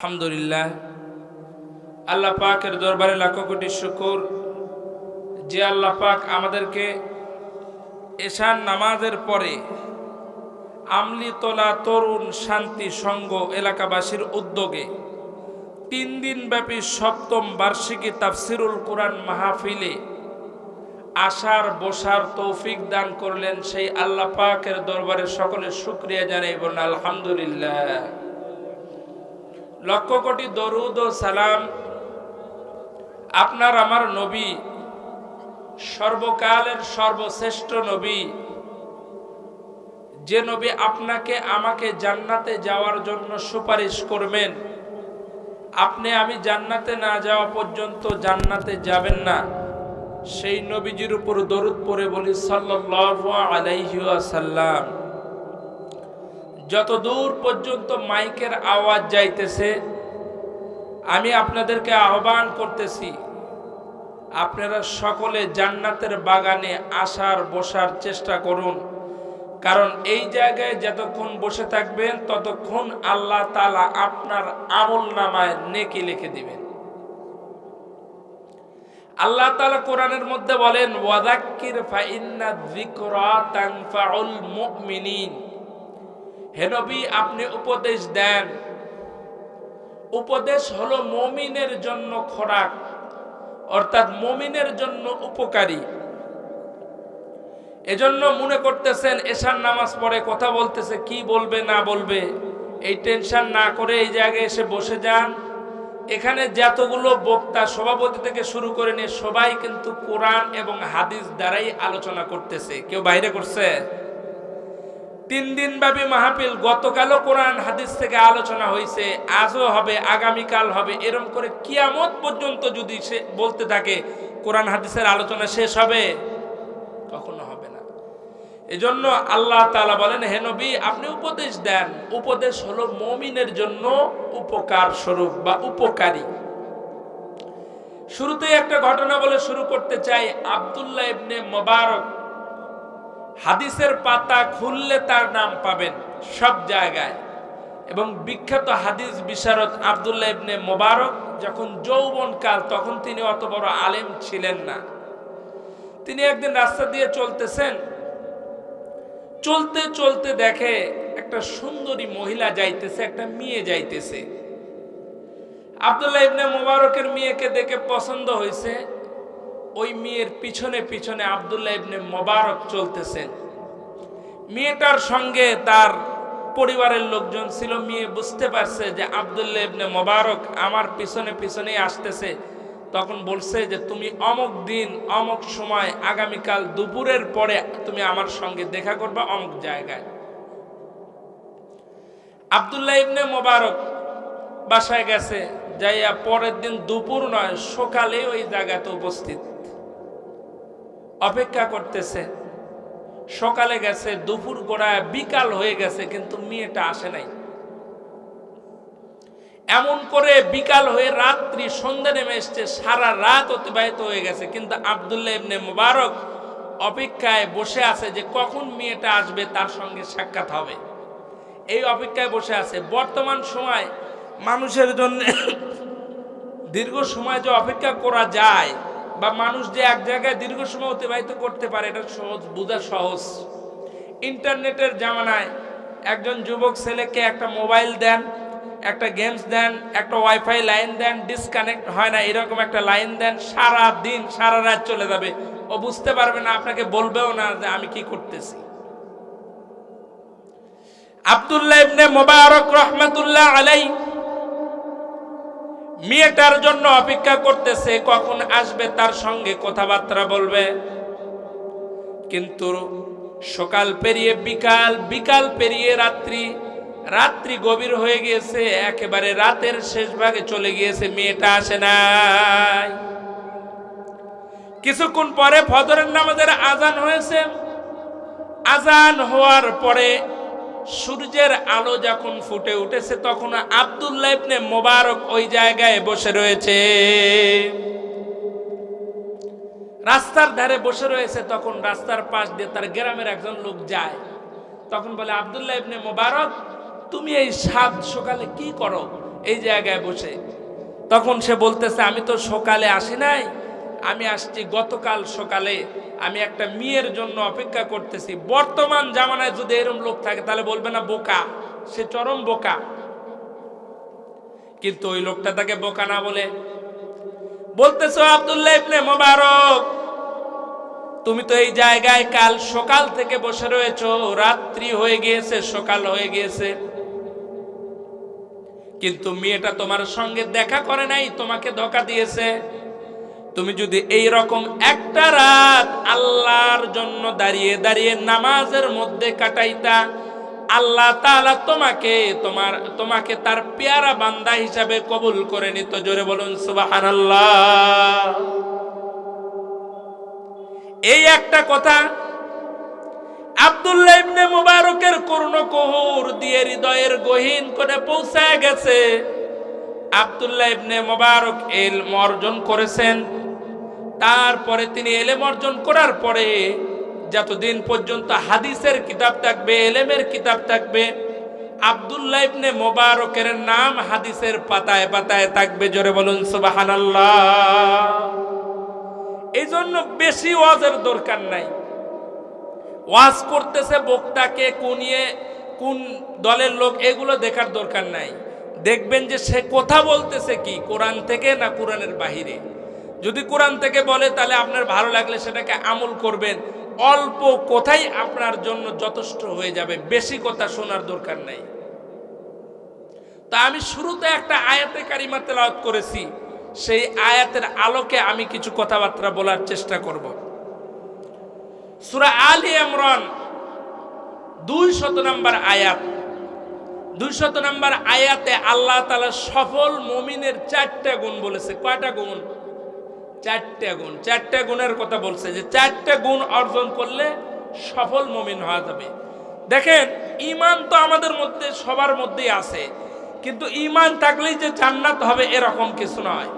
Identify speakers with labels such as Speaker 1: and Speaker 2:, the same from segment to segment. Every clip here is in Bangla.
Speaker 1: আলহামদুলিল্লাহ। আল্লাহ পাকের দরবারে লাখো কোটি শুকুর। যে আল্লাহ পাক আমাদেরকে এশান নামাজের পরে আমলিতলা তরুণ শান্তি সংঘ এলাকাবাসীর উদ্যোগে তিন দিন ব্যাপী সপ্তম বার্ষিকী তাফসিরুল কোরআন মাহফিলে আসার বসার তৌফিক দান করলেন সেই আল্লাহ পাকের দরবারে সকলে শুক্রিয়া জানাই বলুন, আলহামদুলিল্লাহ। লক্ষ কোটি দরুদ ও সালাম আপনার আমার নবী, সর্বকালের সর্বশ্রেষ্ঠ নবী। যে নবী আপনাকে আমাকে জান্নাতে যাওয়ার জন্য সুপারিশ করবেন, আপনি আমি জান্নাতে না যাওয়া পর্যন্ত জান্নাতে যাবেন না। সেই নবীজির উপর দরুদ পড়ে বলি সাল্লাল্লাহু আলাইহি ওয়াসাল্লাম। যত দূর পর্যন্ত মাইকের আওয়াজ যাইতেছে, আমি আপনাদেরকে আহ্বান করতেছি, আপনারা সকলে জান্নাতের বাগানে আসার, বসার চেষ্টা করুন। কারণ এই জায়গায় যতক্ষণ বসে থাকবেন, ততক্ষণ আল্লাহ তালা আপনার আমল নামায় নেকি লিখে দিবেন। আল্লাহ তালা কোরআনের মধ্যে বলেন ওয়াদাক্কির ফাইন্না যিকরা তানফাউল মুমিনিন। হে নবী, আপনি উপদেশ দেন। উপদেশ হলো মমিনের জন্য খোরাক, অর্থাৎ মমিনের জন্য উপকারী। এজন্য মনে করতেছেন, এশার নামাজ পড়ে কথা বলতেছে, কি বলবে, না বলবে। এই টেনশন না করে এই জায়গায় এসে বসে যান। এখানে যতগুলো বক্তা সভাপতি থেকে শুরু করে নিয়ে সবাই কিন্তু কোরআন এবং হাদিস দ্বারাই আলোচনা করতেছে। কেউ বাইরে করছে? তিন দিন ব্যাপী মাহফিল, গতকালও কোরআন হাদিস থেকে আলোচনা হয়েছে, আজও হবে, আগামীকাল হবে, এরম করে কিয়ামত পর্যন্ত যদি সে বলতে থাকে, কোরআন হাদিসের আলোচনা শেষ হবে? কখনো হবে না। এজন্য আল্লাহ তাআলা বলেন, হে নবী, আপনি উপদেশ দেন। উপদেশ হলো মমিনের জন্য উপকার স্বরূপ বা উপকারী। শুরুতেই একটা ঘটনা বলে শুরু করতে চাই। আব্দুল্লাহ ইবনে মোবারক হাদিসের পাতা খুললে তার নাম পাবেন সব জায়গায়। এবং বিখ্যাত হাদিস বিশারদ আবদুল্লাহ ইবনে মোবারক, যখন যৌবনকাল, তখন তিনি অত বড় আলেম ছিলেন না। তিনি একদিন রাস্তা দিয়ে চলতেছেন। চলতে চলতে দেখে একটা সুন্দরী মহিলা যাইতেছে, একটা মেয়ে যাইতেছে। আবদুল্লাহ ইবনে মোবারকের মেয়েকে দেখে পছন্দ হয়েছে। ওই মেয়ের পিছনে পিছনে আবদুল্লাহ ইবনে মোবারক চলতেছেন মেয়েটার সঙ্গে তার পরিবারের লোকজন ছিল, মেয়ে বুঝতে পারছে যে আবদুল্লাহ ইবনে মোবারক আমার পিছনে পিছনেই আসতেছে। তখন বলছে যে, তুমি অমক দিন, অমক সময়, আগামীকাল দুপুরের পরে তুমি আমার সঙ্গে দেখা করবা অমক জায়গায়। আবদুল্লাহ ইবনে মোবারক বাসায় গেছে, যাইয়া পরের দিন দুপুর নয়, সকালে ওই জায়গাতে উপস্থিত। অপেক্ষা করতেছে। সকালে গেছে, দুপুর গোড়ায় বিকাল হয়ে গেছে, কিন্তু মেয়েটা আসে নাই। এমন করে বিকাল হয়ে রাত্রি সন্ধ্যা নেমে এসছে, সারা রাত অতিবাহিত হয়ে গেছে। কিন্তু আবদুল্লাহ ইবনে মুবারক অপেক্ষায় বসে আছে যে কখন মেয়েটা আসবে, তার সঙ্গে সাক্ষাৎ হবে। এই অপেক্ষায় বসে আছে। বর্তমান সময় মানুষের জন্য দীর্ঘ সময় যে অপেক্ষা করা যায় বা মানুষ যে এক জায়গায় দীর্ঘ সময় অতিবাহিত করতে পারে, এটা সহজ, বোঝা সহজ। ইন্টারনেটের জামানায় একজন যুবক ছেলেকে একটা মোবাইল দেন, একটা গেমস দেন, একটা ওয়াইফাই লাইন দেন ডিসকানেক্ট হয় না, এরকম একটা লাইন দেন, সারা দিন, সারা রাত চলে যাবে। ও বুঝতে পারবে না, আপনাকে বলবেও না যে আমি কি করতেছি। আব্দুল্লাহ ইবনে মোবারক রহমতুল্লাহ আলাই মেয়েটার জন্য অপেক্ষা করতেছে, কখন আসবে তার সঙ্গে কথাবার্তা বলবে। কিন্তু সকাল পেরিয়ে বিকাল বিকাল পেরিয়ে রাত্রি রাত্রি গভীর হয়ে গিয়েছে, একেবারে রাতের শেষ ভাগে চলে গিয়েছে, মেয়েটা আসে নাই। কিছুক্ষণ পরে ফজরের নামাজের আজান হয়েছে। আজান হওয়ার পরে সূর্যের আলো যখন ফুটে উঠেছে, তখন আবদুল্লাহ মোবারক ওই জায়গায় বসে রয়েছে। রাস্তার ধারে বসে রয়েছে, তখন রাস্তার পাশ দিয়ে তার গ্রামের একজন লোক যায়। তখন বলে, আবদুল্লাহ ইবনে মোবারক, তুমি এই সাত সকালে কি করো? এই জায়গায় বসে। তখন সে বলতেছে, আমি তো সকালে আসি নাই, আমি আসছি গতকাল সকালে। আমি একটা মেয়ের জন্য অপেক্ষা করতেছি। বর্তমান জামানায় যদি এরম লোক থাকে, তাহলে বলবে না বোকা, সে চরম বোকা। কিন্তু ওই লোকটা তাকে বোকা না বলে, বলতেছো আব্দুল্লাহ ইবনে মোবারক, তুমি তো এই জায়গায় কাল সকাল থেকে বসে রয়েছো, রাত্রি হয়ে গিয়েছে, সকাল হয়ে গিয়েছে। কিন্তু মেয়েটা তোমার সঙ্গে দেখা করে নাই, তোমাকে ধোকা দিয়েছে। তুমি যদি এই রকম একটা রাত আল্লাহর জন্য দাঁড়িয়ে দাঁড়িয়ে নামাজের মধ্যে কাটাইতা, আল্লাহ তাআলা তোমাকে, তোমার, তোমাকে তার পেয়ারা বান্দা হিসাবে কবুল করে নিত। জোরে বলুন, সুবহানাল্লাহ। এই একটা কথা, আব্দুল্লাহ ইবনে মুবারকের করুণ কহুর দিয়ে হৃদয়ের গহীন করে পৌঁছায় গেছে। আব্দুল্লাহ ইবনে মুবারক এলম অর্জন করেছেন। তারপরে তিনি এলেম অর্জন করার পরে যতদিন পর্যন্ত হাদিসের কিতাব থাকবে, এলেমের কিতাব থাকবে, আব্দুল্লাহ ইবনে মোবারকের নাম হাদিসের পাতায় পাতায় থাকবে, জোরে বলুন সুবহানাল্লাহ। এই জন্য বেশি ওয়াজের দরকার নাই। ওয়াজ করতেছে বক্তাকে কুনিয়ে কোন দলের লোক, এগুলো দেখার দরকার নাই। দেখবেন যে সে কথা বলতেছে কি, কোরআন থেকে না কোরআনের বাহিরে? যদি কোরআন থেকে বলে, তাহলে আপনার ভালো লাগলে সেটাকে আমল করবেন। অল্প কথাই আপনার জন্য যথেষ্ট হয়ে যাবে। বেশি কথা শোনার দরকার নাই। তা আমি শুরুতে একটা আয়াতে কারিমা তেলাওয়াত করেছি। সেই আয়াতের আলোকে আমি কিছু কথাবার্তা বলার চেষ্টা করব। সুরা আলী ইমরান দুই শত নম্বর আয়াত। দুই শত নম্বর আয়াতে আল্লাহ তালা সফল মমিনের চারটা গুণ বলেছে। কয়টা গুণ? চারটা গুণ। চারটা গুণের কথা বলছে যে চারটা গুণ অর্জন করলে সফল মমিন হওয়া যাবে। দেখেন ইমান তো আমাদের মধ্যে, সবার মধ্যেই আছে। কিন্তু ইমান থাকলেই যে জান্নাত হবে এরকম কিছু নয়।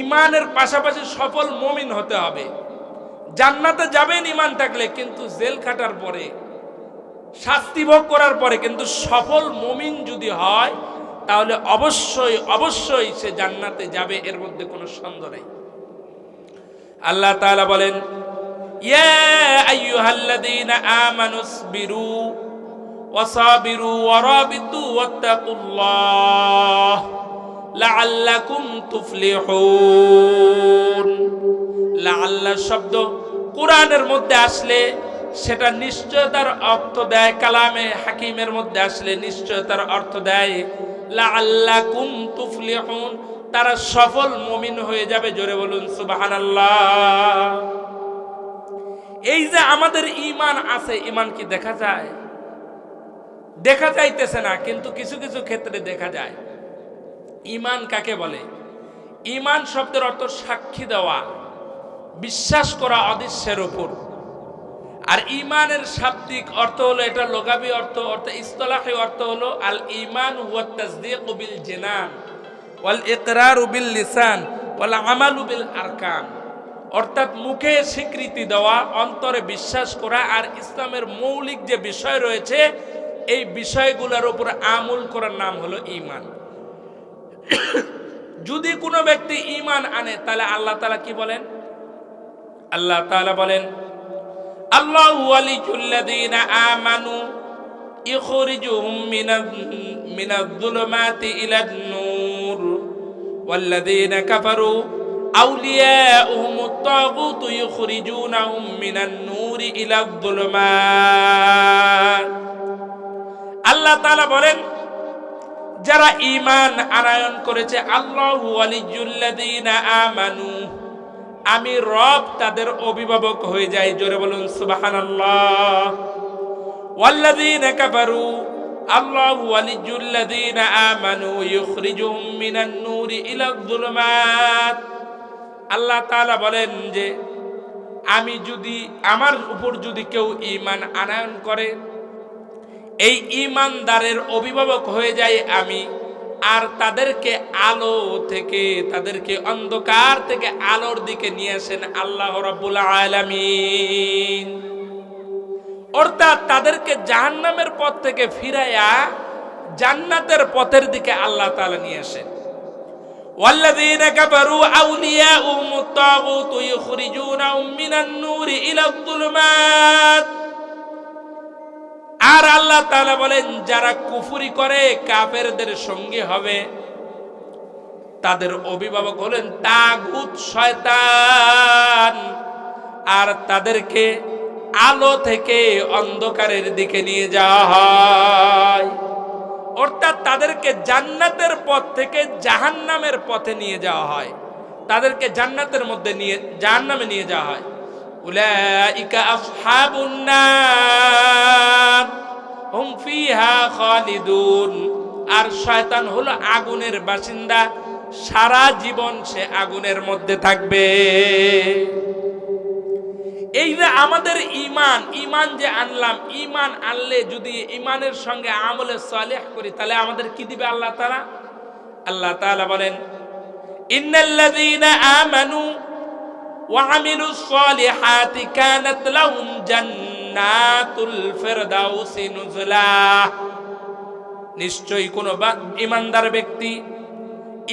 Speaker 1: ইমানের পাশাপাশি সফল মমিন হতে হবে। জান্নাতে যাবেন ইমান থাকলে, কিন্তু জেল খাটার পরে, শাস্তি ভোগ করার পরে কিন্তু সফল মমিন যদি হয়, তাহলে অবশ্যই অবশ্যই সে জান্নাতে যাবে, এর মধ্যে কোনো সন্দেহ নেই। আল্লাহ তাআলা বলেন শব্দ কোরআনের মধ্যে আসলে, সেটা নিশ্চয়তার অর্থ দেয়, কালামে হাকিমের মধ্যে আসলে নিশ্চয়তার অর্থ দেয়, লাআল্লাকুম তুফলিহুন। তারা সফল মমিন হয়ে যাবে, জোরে বলুন, সুবহানাল্লাহ। এই যে আমাদের ইমান আছে ইমান কি দেখা যায়? দেখা যাইতেছে না, কিন্তু কিছু কিছু ক্ষেত্রে দেখা যায়। ইমান কাকে বলে? ইমান শব্দের অর্থ সাক্ষী দেওয়া, বিশ্বাস করা অদৃশ্যের উপর। আর ইমানের শাব্দিক অর্থ হলো, এটা লোগাবি অর্থ অর্থ ইস্তলাহি অর্থ হলো আল ইমান হুয়া তাসদীক বিল জিনান ওয়াল ইকরার বিল লিসান, ওয়াল আমালু বিল আরকান। অর্থাৎ মুখে স্বীকৃতি দেওয়া, অন্তরে বিশ্বাস করা আর ইসলামের মৌলিক যে বিষয় রয়েছে, এই বিষয়গুলোর উপর আমল করার নাম হলো ইমান যদি কোনো ব্যক্তি ইমান আনে, তাহলে আল্লাহ তালা কি বলেন? আল্লাহ তাআলা বলেন, আল্লাহ আমানু ইখরিজুহুম মিনাজ মিনাজ-যুলুমাতি ইলান-নূর ওয়াল্লাযীনা কাফারু আউলিয়াউহুমুত তাগুতু ইখরিজুনাহুম মিনান-নূরি ইলাজ-যুলুমাত আল্লাহ তাআলা বলেন, যারা ঈমান আনায়ন করেছে, আল্লাহু ওয়ালিজুল্লাযীনা আমানু, আমি রব তাদের অভিভাবক হয়ে যাই। জোরে বলুন, সুবহানাল্লাহ। ওয়াল্লাযীনা কাফারু আল্লাহু ওয়ালিয়্যুল্লাযীনা আমানু ইখরিজুহুম মিনান নূরি ইলা যুলুমাত। আল্লাহ তাআলা বলেন যে, আমি যদি, আমার উপর যদি কেউ ঈমান আনয়ন করে, এই ঈমানদারের অভিভাবক হয়ে যায় আমি, আর তাদেরকে আলো থেকে, তাদেরকে অন্ধকার থেকে আলোর দিকে নিয়ে আসেন আল্লাহ রাব্বুল আলামিন। অর্থাৎ তাদেরকে জাহান্নামের পথ থেকে ফিরাইয়া জান্নাতের পথের দিকে আল্লাহ তাআলা নিয়ে আসেন والذين كفروا أولياؤهم الطاغوت يخرجونهم من النور إلى الظلمات আর আল্লাহ তাআলা বলেন যারা কুফরি করে কাফেরদের সঙ্গে হবে তাদের অভিভাবক হলেন তাগুত শয়তান আর তাদেরকে আলো থেকে অন্ধকারের দিকে নিয়ে যাওয়া হয় অর্থাৎ তাদেরকে জান্নাতের পথ থেকে জাহান্নামের পথে নিয়ে যাওয়া হয়। তাদেরকে জান্নাতের মধ্যে নিয়ে, জাহান্নামে নিয়ে যাওয়া হয়। আর শয়তান হলো আগুনের বাসিন্দা, সারা জীবন সে আগুনের মধ্যে থাকবে। এই যে আমাদের ইমান ইমান যে আনলাম ইমান আনলে যদি ইমানের সঙ্গে আমলে সালেহ করি, তাহলে আমাদের কি দিবে আল্লাহ তাআলা? আল্লাহ তাআলা বলেন আমানু ওয়া জান্নাতুল নিশ্চয়ই কোন ইমানদার ব্যক্তি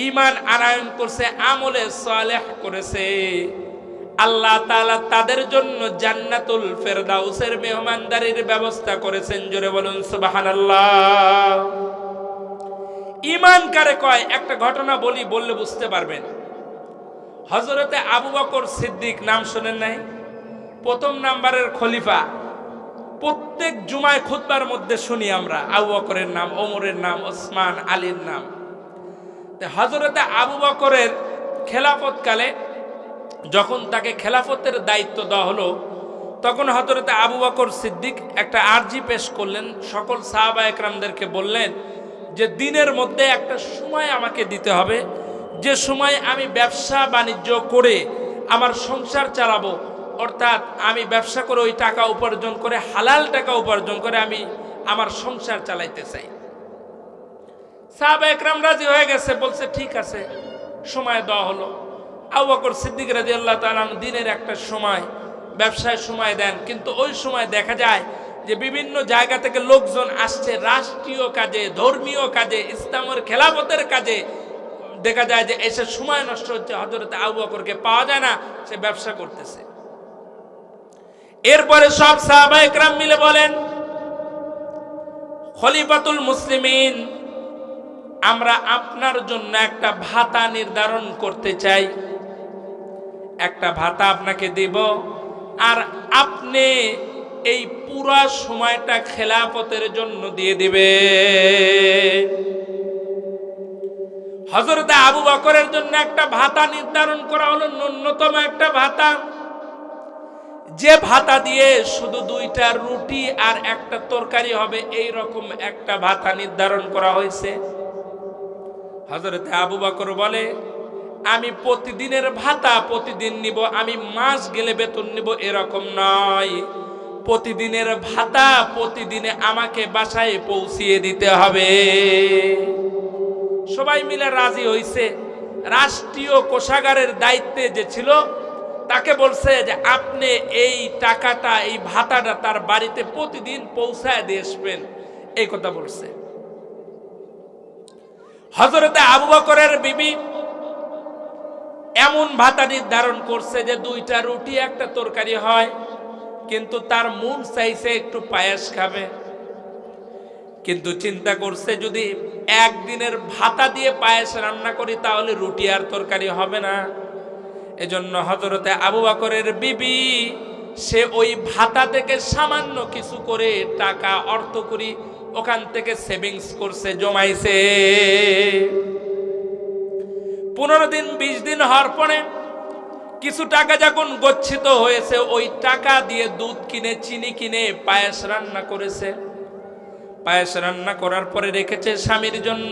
Speaker 1: ইমান আনায়ন করছে, আমলে সালেহ করেছে। আল্লাহ তাআলা তাদের জন্য জান্নাতুল ফেরদাউসের মেহমানদারির ব্যবস্থা করেছেন। জোরে বলুন, সুবহানাল্লাহ। ইমান কারে কয়, একটা ঘটনা বলি, বললে বুঝতে পারবেন। হজরতে আবু বকর সিদ্দিক, নাম শোনেন নাই? প্রথম নাম্বারের খলিফা। প্রত্যেক জুমায় খুতবার মধ্যে শুনি আমরা, আবু বকরের নাম, ওমরের নাম, ওসমান আলীর নাম। হজরতে আবু বকরের খেলাফতকালে যখন তাকে খেলাফতের দায়িত্ব দেওয়া হলো, তখন হজরতে আবু বকর সিদ্দিক একটা আর্জি পেশ করলেন। সকল সাহাবা একরামদেরকে বললেন যে, দিনের মধ্যে একটা সময় আমাকে দিতে হবে। যে সময় আমি ব্যবসা বাণিজ্য করে আমার সংসার চালাবো, অর্থাৎ আমি ব্যবসা করে ওই টাকা উপার্জন করে, হালাল টাকা উপার্জন করে আমি আমার সংসার চালাইতে চাই। সাহাবা একরাম রাজি হয়ে গেছে, বলছে, ঠিক আছে, সময় দেওয়া হলো। আবু বকর সিদ্দিক রাজি আল্লাহ তালান দিনের একটা সময় ব্যবসায় সময় দেন। কিন্তু ওই সময় দেখা যায় যে বিভিন্ন জায়গা থেকে লোকজন আসছে রাষ্ট্রীয় কাজে, ধর্মীয় কাজে, ইসলামের খেলাফতের কাজে। দেখা যায় যে এসে সময় নষ্ট হচ্ছে হজরত আবু পাওয়া যায় না, সে ব্যবসা করতেছে। এরপরে সব সাহাবা একরাম মিলে বলেন, খলিফাতুল মুসলিমিন, আমরা আপনার জন্য একটা ভাতা নির্ধারণ করতে চাই। একটা ভাতা আপনাকে দেব। আর আপনি এই পুরা সময়টা খেলাফতের জন্য দিয়ে দিবে। হজরত আবু বকরের জন্য একটা ভাতা নির্ধারণ করা হলো, ন্যূনতম একটা ভাতা। যে ভাতা দিয়ে শুধু দুইটা রুটি আর একটা তরকারি হবে এই রকম একটা ভাতা নির্ধারণ করা হয়েছে। হজরত আবু বকর বলে আমি প্রতিদিনের ভাতা প্রতিদিন নিব, আমি মাস গেলে বেতন নিব এরকম নয়। প্রতিদিনের ভাতা প্রতিদিনে আমাকে বাসায় পৌঁছিয়ে দিতে হবে। সবাই মিলে রাজি হইছে। রাষ্ট্রীয় কোষাগারের দায়িত্বে যে ছিল, তাকে বলছে যে আপনি এই টাকাটা, এই ভাতাটা তার বাড়িতে প্রতিদিন পৌঁছায় দিয়ে আসবেন। এই কথা বলছে। হজরতে আবু বকরের বিবি এমন ভাতা নির্ধারণ করছে যে দুইটা রুটি, একটা তরকারি হয়, কিন্তু তার মন চাইছে একটু পায়েস খাবে। কিন্তু চিন্তা করছে যদি একদিনের ভাতা দিয়ে পায়েস রান্না করি, তাহলে রুটি আর তরকারি হবে না। এজন্য হজরতে আবু বকরের বিবি, সে ওই ভাতা থেকে সামান্য কিছু করে টাকা অর্থ করি ওখান থেকে সেভিংস করছে, জমাইছে। পনেরো দিন, বিশ দিন হওয়ার পরে কিছু টাকা যখন গচ্ছিত হয়েছে, ওই টাকা দিয়ে দুধ কিনে, চিনি কিনে পায়েস রান্না করেছে। পায়েস রান্না করার পরে রেখেছে স্বামীর জন্য।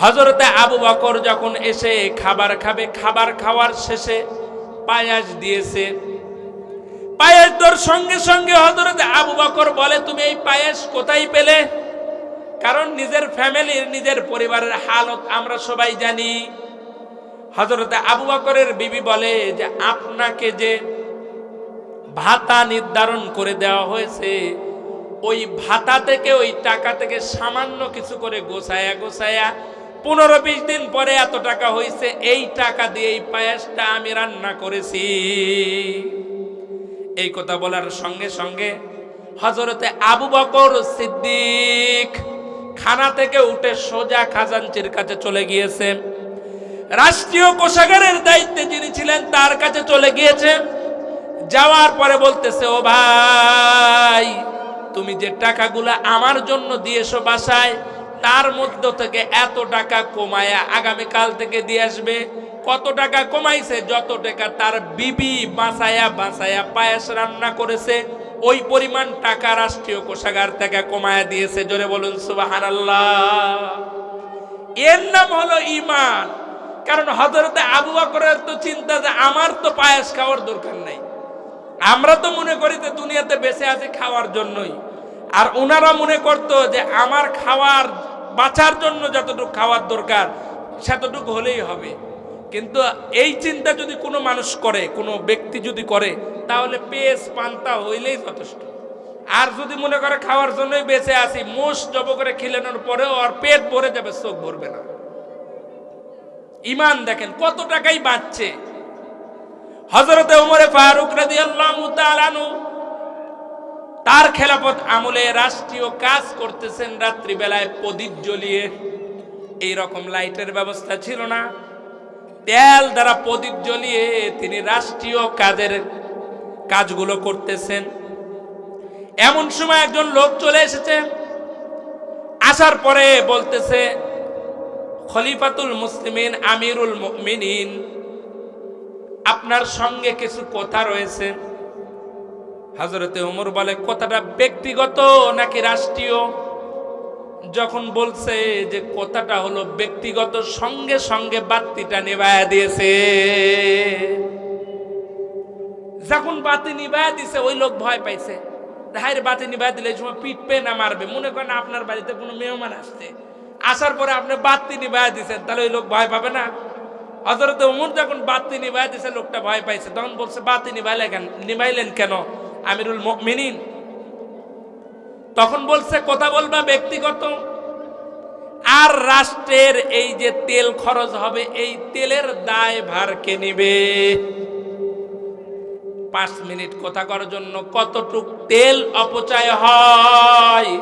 Speaker 1: হজরতে আবু বকর যখন এসে খাবার খাবে, খাবার খাওয়ার শেষে পায়াস দিয়েছে। পায়েস তোর সঙ্গে সঙ্গে হজরতে আবু বকর বলে, তুমি এই পায়েস কোথায় পেলে? কারণ নিজের ফ্যামিলির, নিজের পরিবারের হালত আমরা সবাই জানি। হজরতে আবু বকরের বিবি বলে যে, আপনাকে যে ভাতা নির্ধারণ করে দেওয়া হয়েছে, ওই ভাতা থেকে, ওই টাকা থেকে সামান্য কিছু করে গোছায়া গোছায়া পনেরো বিশ দিন পরে এত টাকা হয়েছে, এই টাকা দিয়ে এই পায়েসটা আমি রান্না করেছি। এই কথা বলার সঙ্গে সঙ্গে হজরতে আবু বকর সিদ্দিক খানা থেকে উঠে সোজা খাজানচির কাছে চলে গিয়েছে। রাষ্ট্রীয় কোষাগারের দায়িত্বে যিনি ছিলেন, তার কাছে চলে গিয়েছে। যাওয়ার পরে বলতেছে, ও ভাই, তুমি যে টাকাগুলো আমার জন্য দিয়েছ বাসায়, তার মধ্য থেকে এত টাকা কমায়া আগামীকাল থেকে দিয়ে আসবে। কত টাকা কমাইছে, যত টাকা তার বিবি বাঁচায়া বাঁচায়া পায়েস রান্না করেছে। ওই পরিমাণ টাকা রাষ্ট্রীয় কোষাগার থেকে কমায়া দিয়েছে। জোরে বলুন সুবাহান এর নাম হলো ইমান কারণ হজরতে আবু বকরের তো চিন্তা যে আমার তো পায়েস খাওয়ার দরকার নাই। আমরা তো মনে করি যে দুনিয়াতে বেঁচে আছি খাওয়ার জন্যই। আর ওনারা মনে করতো যে আমার খাওয়ার, বাঁচার জন্য যতটুকু খাওয়ার দরকার, সেতটুকু হলেই হবে। কিন্তু এই চিন্তা যদি কোনো মানুষ করে, কোনো ব্যক্তি যদি করে, তাহলে পেস পান্তা হইলেই যথেষ্ট। আর যদি মনে করে খাওয়ার জন্যই বেঁচে আছি, মোষ জব করে খিলানোর পরেও আর পেট ভরে যাবে, চোখ ভরবে না। ইমান দেখেন, কত টাকাই বাঁচছে। হজরতে উমরে ফারুক রাজি আল্লাহ তার খেলাফত আমলে রাষ্ট্রীয় কাজ করতেছেন, রাত্রিবেলায় প্রদীপ জ্বলিয়ে। এই রকম লাইটের ব্যবস্থা ছিল না। তেল দ্বারা প্রদীপ জ্বলিয়ে তিনি রাষ্ট্রীয় কাজের কাজগুলো করতেছেন। এমন সময় একজন লোক চলে এসেছে। আসার পরে বলতেছে, খলিফাতুল মুসলিমিন, আমিরুল মুমিনিন, আপনার সঙ্গে কিছু কথা রয়েছে। হজরতে ওমর বলে, কথাটা ব্যক্তিগত নাকি রাষ্ট্রীয়? যখন বলছে যে কথাটা হলো ব্যক্তিগত সঙ্গে সঙ্গে বাতিটা নিভায়া দিয়েছে। যখন বাতি নিভায়া দিছে, ওই লোক ভয় পাইছে। হাইরে বাতি নিভায়া দিলে এই সময় পিটবে না মারবে। মনে করেন আপনার বাড়িতে কোনো মেহমান আসছে। আসার পরে আপনি বাতি নিভায়া দিছেন, তাহলে ওই লোক ভয় পাবে না। হজরত উমর যখন বাতি নিভাই দিছে, লোকটা ভয় পাইছে। তখন বলছে, বাতি নিভাইলে কেন নিভাইলেন কেন? আমিরুল মিনিন তখন বলছে, কথা বলবা ব্যক্তিগত? আর রাষ্ট্রের এই যে তেল খরচ হবে, এই তেলের দায় ভার কে নিবে? পাঁচ মিনিট কথা করার জন্য কতটুক তেল অপচয় হয়?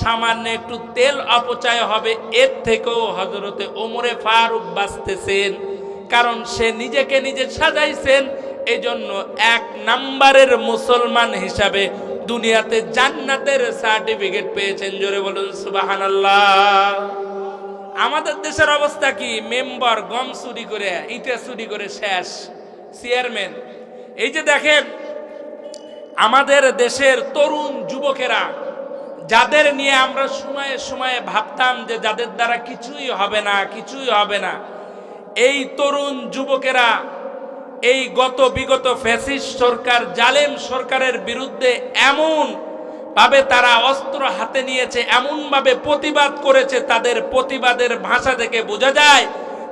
Speaker 1: সামান্য একটু তেল অপচয় হবে, এর থেকেও হজরতে ওমরে ফারুক বাঁচতেছেন, কারণ সে নিজেকে নিজে সাজাইছেন এই জন্য এক নাম্বারের মুসলমান হিসাবে দুনিয়াতে জান্নাতের সার্টিফিকেট পেয়েছেন, জোরে বলুন সুবাহান আমাদের দেশের অবস্থা কি? মেম্বার গম চুরি করে, ইটা চুরি করে শেষ। চেয়ারম্যান এই যে দেখেন, আমাদের দেশের তরুণ যুবকেরা, যাদের নিয়ে আমরা সময়ে সময়ে ভাবতাম যে যাদের দ্বারা কিছুই হবে না, কিছুই হবে না, এই তরুণ যুবকেরা এই গত বিগত ফ্যাসিস্ট সরকার, জালেম সরকারের বিরুদ্ধে এমন ভাবে তারা অস্ত্র হাতে নিয়েছে এমনভাবে প্রতিবাদ করেছে, তাদের প্রতিবাদের ভাষা থেকে বোঝা যায়,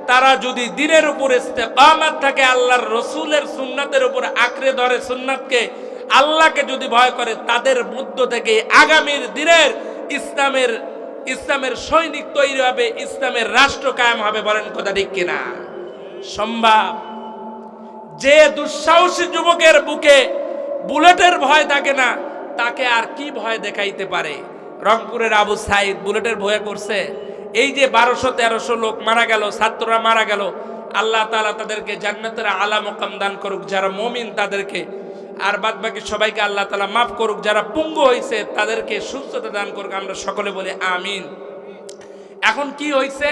Speaker 1: তারা যদি দিনের উপর ইস্তেকামাত থাকে, আল্লাহর রসুলের সুন্নাতের উপর আঁকড়ে ধরে সুন্নাতকে, আল্লাহকে যদি ভয় করে, তাদের মধ্য থেকে আগামীর দিনের ইসলামের ইসলামের সৈনিক তৈরি হবে, ইসলামের রাষ্ট্র কায়েম হবে বলেন কথা ঠিক কিনা? সম্ভব? যে দুঃসাহসী যুবকের বুকে বুলেটের ভয় থাকে না, তাকে আর কি ভয় দেখাইতে পারে? রংপুরের আবু সাইদ বুলেটের ভয় করছে। এই যে বারোশো তেরোশো লোক মারা গেল, ছাত্ররা মারা গেল, আল্লাহ তালা তাদেরকে জান্নাতের আলা মোকাম দান করুক, যারা মমিন তাদেরকে, আর বাদ বাকি সবাইকে আল্লাহ তালা মাফ করুক, যারা পুঙ্গ হয়েছে তাদেরকে সুস্থতা দান করুক, আমরা সকলে বলি আমিন। এখন কি হয়েছে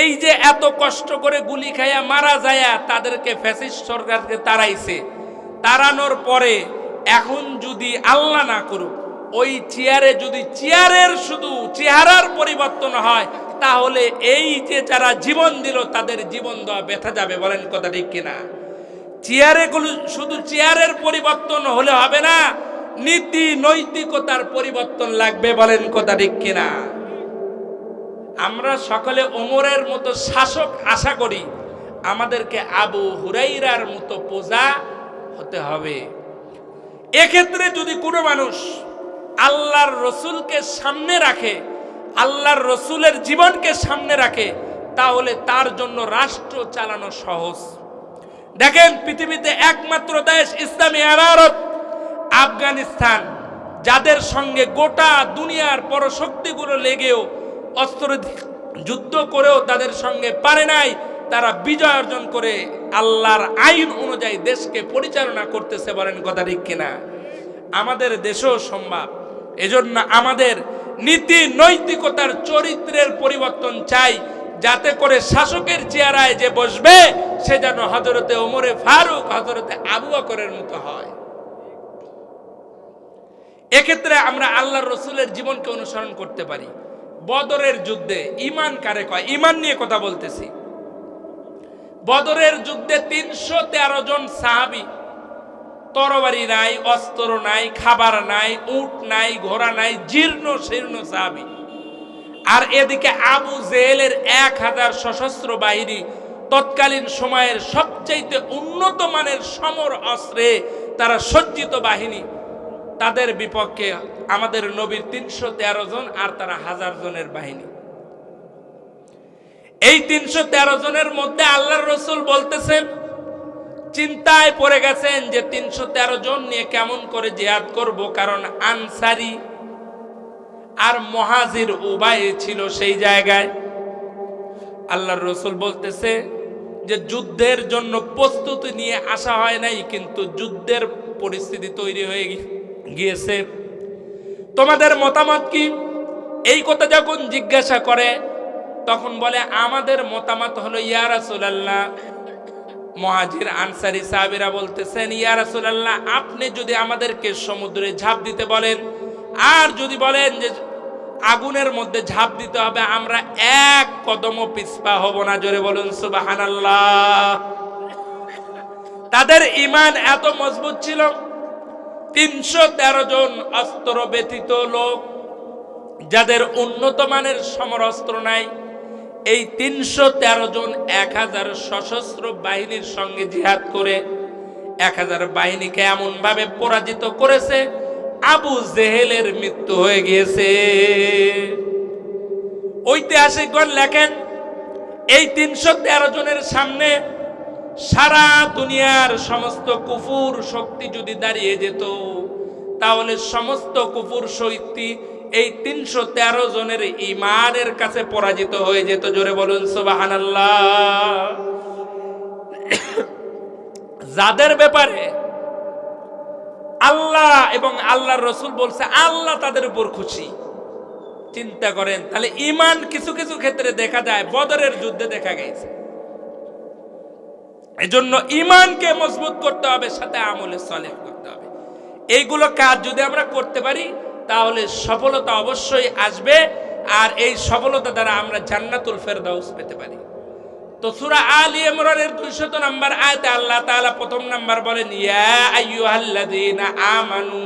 Speaker 1: এই যে এত কষ্ট করে গুলি খাইয়া মারা যায় তাদেরকে ফ্যাসিস্ট সরকারকে তাড়াইছে, তাড়ানোর পরে এখন যদি আল্লাহ না করুক, ওই চেয়ারে যদি চেয়ারের শুধু চেহারার পরিবর্তন হয়, তাহলে এই যে যারা জীবন দিল, তাদের জীবন দেওয়া ব্যথা যাবে, বলেন কথা ঠিক কিনা? চেয়ারে শুধু চেয়ারের পরিবর্তন হলে হবে না নীতি নৈতিকতার পরিবর্তন লাগবে, বলেন কথা ঠিক কিনা? আমরা সকলে ওমরের মতো শাসক আশা করি আমাদেরকে আবু হুরাইরার মতো পূজা হতে হবে। এক্ষেত্রে যদি কোনো মানুষ আল্লাহর রসুলকে সামনে রাখে, আল্লাহর রসুলের জীবনকে সামনে রাখে, তাহলে তার জন্য রাষ্ট্র চালানো সহজ। দেখেন, পৃথিবীতে একমাত্র দেশ ইসলামী আরারত আফগানিস্তান, যাদের সঙ্গে গোটা দুনিয়ার পরশক্তিগুলো লেগেও অস্ত্র যুদ্ধ করেও তাদের সঙ্গে পারে নাই। তারা বিজয় অর্জন করে আল্লাহর আইন অনুযায়ী দেশকে পরিচালনা করতেছে বলেন কথা ঠিক কিনা। আমাদের দেশেও সম্ভব। এজন্য আমাদের নীতি নৈতিকতার চরিত্রের পরিবর্তন চাই, যাতে করে শাসকের চেয়ারায় যে বসবে, সে যেন হজরতে ওমরে ফারুক হজরতে আবু বকরের মতো হয়। এক্ষেত্রে আমরা আল্লাহর রসুলের জীবনকে অনুসরণ করতে পারি। বদরের যুদ্ধে ইমান কারে কয়? ইমান নিয়ে কথা বলতেছি। বদরের যুদ্ধে তিনশো তেরো জন সাহাবি, তরবারি নাই, অস্ত্র নাই, খাবার নাই, উট নাই, ঘোড়া নাই, জীর্ণ শীর্ণ সাহাবি। আর এদিকে আবু জেলের এক হাজার সশস্ত্র বাহিনী তৎকালীন সময়ের সবচাইতে উন্নত মানের সমর অস্ত্রে তারা সজ্জিত বাহিনী, তাদের বিপক্ষে আমাদের নবীর তিনশো তেরো জন আর তারা হাজার জনের বাহিনী। এই তিনশো তেরো জনের মধ্যে আল্লাহর রসুল বলতেছেন চিন্তায় পড়ে গেছেন যে তিনশো তেরো জন নিয়ে কেমন করে জিহাদ করব, কারণ আনসারি আর মহাজির উবায়ে ছিল সেই জায়গায়। আল্লাহর রসুল বলতেছে যে যুদ্ধের জন্য প্রস্তুতি নিয়ে আসা হয় নাই, কিন্তু যুদ্ধের পরিস্থিতি তৈরি হয়ে গিয়েছে। তোমাদের মতামত কি? এই কথা যখন জিজ্ঞাসা করে, তখন বলে, আমাদের মতামত হলো, ইয়া মহাজির আনসারি সাহাবিরা বলতেছেন, ইয়া আপনি যদি আমাদেরকে সমুদ্রে ঝাঁপ দিতে বলেন, আর যদি বলেন যে আগুনের মধ্যে ঝাঁপ দিতে হবে, আমরা এক কদমও পিছপা হব না। জোরে বলুন, সুবহানাল্লাহ। তাদের ইমান এত মজবুত ছিল তিনশো তেরো জন অস্ত্র ব্যতীত লোক, যাদের উন্নত মানের সমরাস্ত্র নাই, এই তিনশো তেরো জন এক হাজার সশস্ত্র বাহিনীর সঙ্গে জিহাদ করে এক হাজার বাহিনীকে এমন ভাবে পরাজিত করেছে, আবু জেহেলের মৃত্যু হয়ে গিয়েছে। ঐতিহাসিকগণ লেখেন, এই তিনশো তেরো জনের সামনে সারা দুনিয়ার সমস্ত কুফুর শক্তি যদি দাঁড়িয়ে যেত, তাহলে সমস্ত কুফুর শক্তি এই তিনশো তেরো জনের ইমানের কাছে পরাজিত হয়ে যেত। জোরে বলুন সোবাহান যাদের ব্যাপারে আল্লাহ এবং আল্লাহর রসুল বলছে, আল্লাহ তাদের উপর খুশি। চিন্তা করেন, তাহলে ইমান কিছু কিছু ক্ষেত্রে দেখা যায়, বদরের যুদ্ধে দেখা গেছে। এজন্য ইমানকে মজবুত করতে হবে, সাথে আমলে সলেহ করতে হবে। এইগুলো কাজ যদি আমরা করতে পারি, তাহলে সফলতা অবশ্যই আসবে, আর এই সফলতা দ্বারা আমরা জান্নাতুল ফেরদাউস পেতে পারি। তো সূরা আলী ইমরানের 200 নাম্বার আয়াতে আল্লাহ তাআলা প্রথম নাম্বার বলেন, ইয়া আইয়ুহাল্লাযীনা আমানু,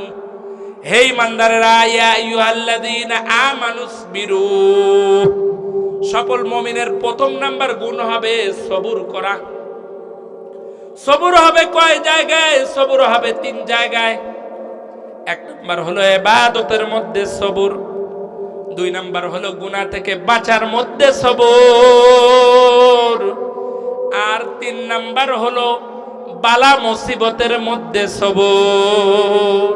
Speaker 1: হে ইমানদারেরা, ইয়া আইয়ুহাল্লাযীনা আমানুসবিরু সকল মুমিনের প্রথম নাম্বার গুণ হবে সবুর করা। সবুর হবে কয় জায়গায়? সবুর হবে তিন জায়গায়। এক নম্বর হলো এবাদতের মধ্যে সবুর। দুই নাম্বার হলো গুনাহ থেকে বাঁচার মধ্যে সবুর। আর তিন নাম্বার হলো বালা মুসিবতের মধ্যে সবুর।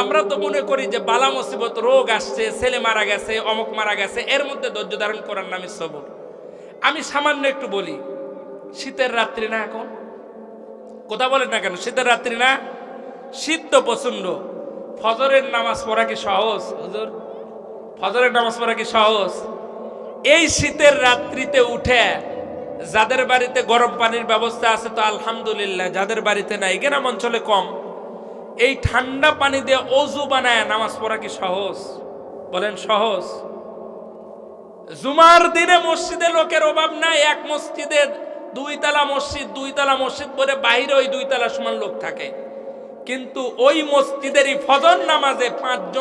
Speaker 1: আমরা তো মনে করি যে বালা মুসিবত রোগ আসছে, ছেলে মারা গেছে, অমুক মারা গেছে, এর মধ্যে ধৈর্য ধারণ করার নামে সবুর। আমি সামান্য একটু বলি, শীতের রাত্রি না এখন? কথা বলেন না কেন? শীতের রাত্রি না? শীত তো প্রচণ্ড ফজরের নামাজ পড়া কি সহজ? হুজুর ফজরের নামাজ পড়া কি সহজ? এই শীতের রাত্রিতে উঠে যাদের বাড়িতে গরম পানির ব্যবস্থা আছে তো আলহামদুলিল্লাহ যাদের বাড়িতে নাই গ্রাম অঞ্চলে কম এই ঠান্ডা পানি দিয়ে অজু বানায় নামাজ পড়া কি সহজ? বলেন সহজ। জুমার দিনে মসজিদে লোকের অভাব নাই এক মসজিদে দুই তালা মসজিদ, দুইতলা মসজিদ বলে বাইরে ওই দুই তালা সমান লোক থাকে। কিন্তু ওই মসজিদেরই ফজর নামাজে পাঁচজন